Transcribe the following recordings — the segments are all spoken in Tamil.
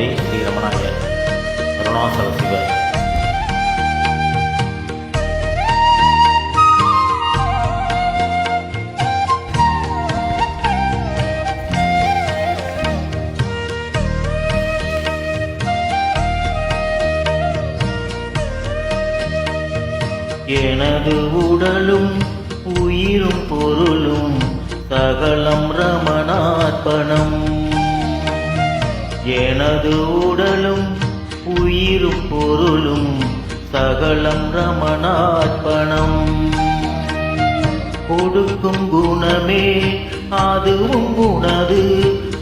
பகவதி ஸ்ரீ ரமணாய அருணாசல சிவ எனது உடலும் உயிரும் பொருளும் சகலம் ரமணார்ப்பணம் அது உடலும் உயிரும் பொருளும் சகலம் ரமணார்ப்பணம். கொடுக்கும் குணமே அதுவும் உனது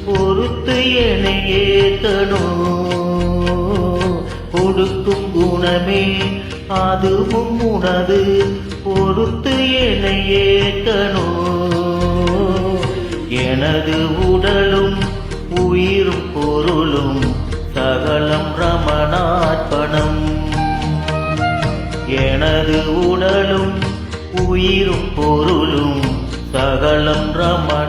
பொறுத்து என ஏத்தணும். கொடுக்கும் குணமே அதுவும் உனது பொறுத்து என ஏத்தணும். எனது உடலும் உயிரும் பொருளும் சகலம் ரமணார்ப்பணம்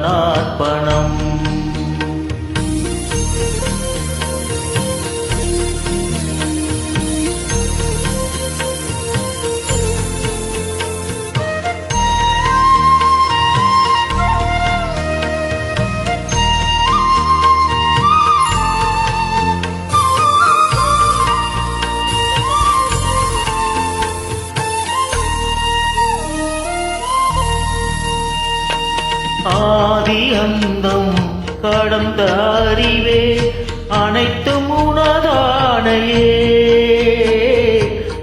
ஆதி அந்தம் கடந்த அறிவே அனைத்தும் உனதானையே.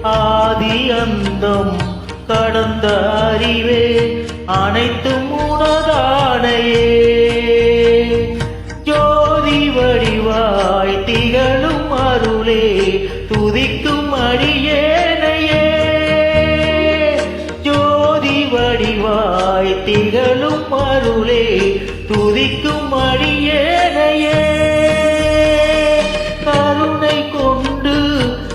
ஆதி அந்தம் கடந்த அறிவே அனைத்தும் துதிக்கும் அடியேனையே. கருணை கொண்டு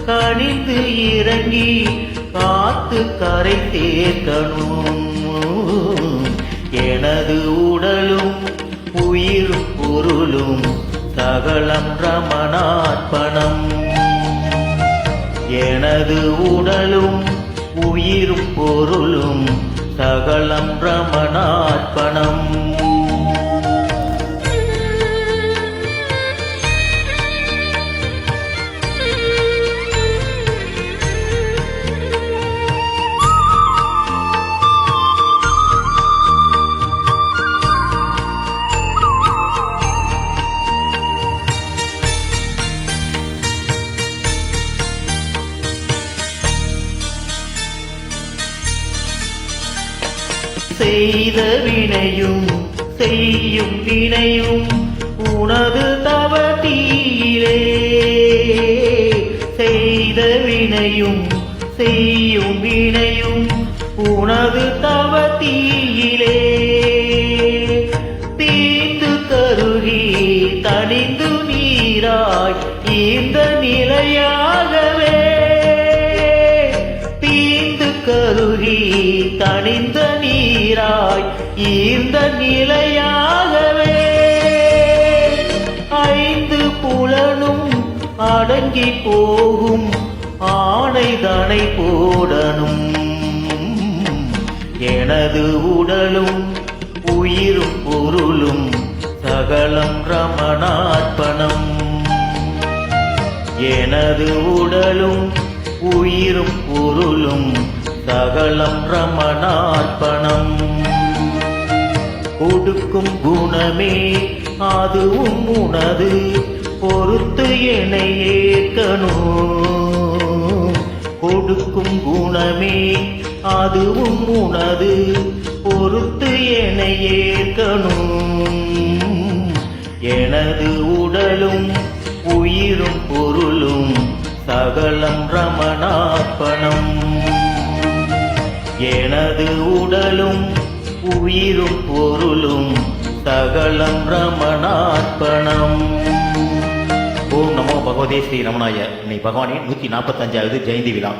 கணிந்து இறங்கி காத்து கரை சேர்க்கணும் எனது உடலும் உயிரும் பொருளும் சகலம் ரமணார்ப்பணம். எனது உடலும் உயிரும் பொருளும் சகலம் ரமணார்ப்பணம். செய்த வினையும் செய்யும் வினையும் உனது தவத்தீரே செய்த வினையும் செய்யும் வினையும் உனது தவத்தீயிலே தீந்து கருகி தனிந்து நீராய் இந்த நிலையாகவே. நீராய் இந்த நிலையாகவே ஐந்து புலனும் அடங்கி போகும் ஆணைதனை போடனும் எனது உடலும் உயிரும் பொருளும் சகலம் ரமணார்ப்பணம். எனது உடலும் உயிரும் பொருளும் சகலம் ரமணார்ப்பணம். கொடுக்கும் குணமே அதுவும் உனது பொறுத்து என்னை ஏற்கணும். கொடுக்கும் குணமே அதுவும் உனது பொறுத்து என்னை ஏற்கணும். எனது உடலும் உயிரும் பொருளும் சகலம் ரமணாப்பணம் எனது உடலும் உயிரும் பொருளும் சகலம் ரமணார்ப்பணம். ஓம் நமோ பகவதே ஸ்ரீ ரமணாய. இன்னைக்கு பகவானின் நூற்றி நாற்பத்தஞ்சாவது ஜெயந்தி விழா.